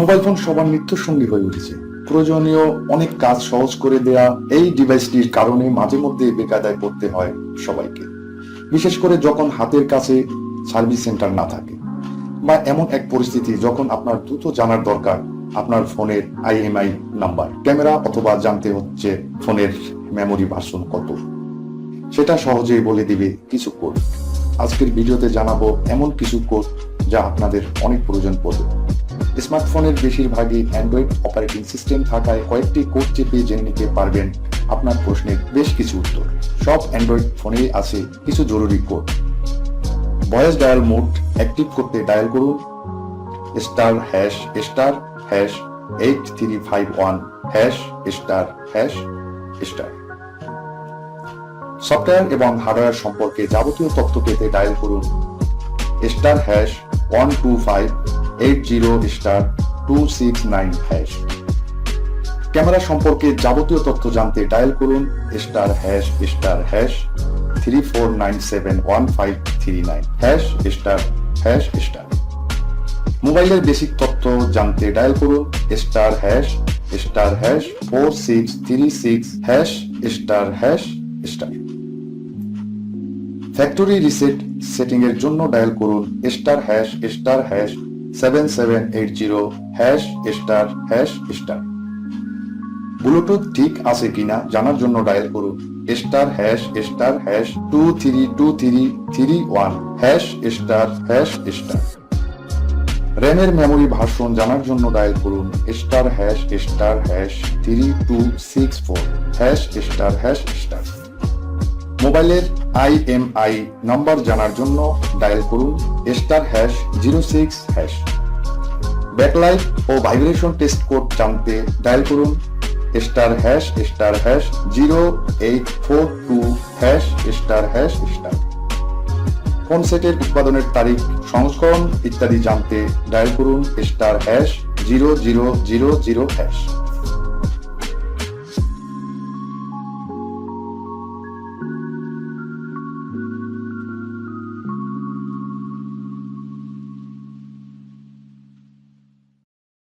Mobile phone সবার নিত্য সঙ্গী হয়ে উঠেছে। প্রয়োজনীয় অনেক কাজ সহজ করে দেয়া এই ডিভাইসটির কারণে মাঝে মধ্যে বেকায়দায় পড়তে হয় সবাইকে। বিশেষ করে যখন হাতের কাছে সার্ভিস সেন্টার না থাকে বা এমন এক পরিস্থিতি যখন আপনার দ্রুত জানার দরকার, আপনার ফোনের আইএমআই নাম্বার ক্যামেরা অথবা জানতে হচ্ছে ফোনের মেমোরি ভার্সন কত। সেটা সহজেই বলে দিবে কিছু কোড আজকের ভিডিওতে জানাব এমন কিছু কোড যা আপনাদের অনেক প্রয়োজন পড়বে। স্মার্টফোনের বেশিরভাগই অ্যান্ড্রয়েড অপারেটিং সিস্টেম থাকায় কয়েকটি কোড চেপে জেনে নিতে পারবেন। আপনার প্রশ্নের বেশ কিছু উত্তর। সব অ্যান্ড্রয়েড ফোনেই আছে কিছু জরুরি code voice dial mode active করতে ডায়াল করুন। Star hash star hash eight three five one hash star hash star software এবং হার্ডওয়্যার সম্পর্কে যাবতীয় তথ্য পেতে ডায়াল করুন। Star hash one two five eight zero star two six nine hash camera সম্পর্কে যাবতীয় তথ্য জানতে ডায়াল করুন star hash star hash three four nine seven one five three nine hash star hash star মোবাইলের basic তথ্য জানতে dial করুন star hash star hash four six three six hash star hash star factory reset setting এর জন্য dial করুন star hash star hash seven seven eight zero hash star hash star Bluetooth ঠিক আছে কিনা জানার জন্য ডায়াল করুন। Star hash star hash two three two three three one hash star hash star র্যামের মেমোরি ভার্সন জানার জন্য ডায়াল করুন। Star hash star hash three two six four hash star hash star মোবাইলের আইএমআই নম্বর জানার জন্য dial করুন, star hash zero six hash. Backlight ও vibration test code জানতে dial করুন, star hash star hash zero eight four two hash, star hash, star. Phone সেটের উৎপাদনের তারিখ, সংস্করণ ইত্যাদি জানতে ডায়াল করুন, star hash zero zero zero zero hash.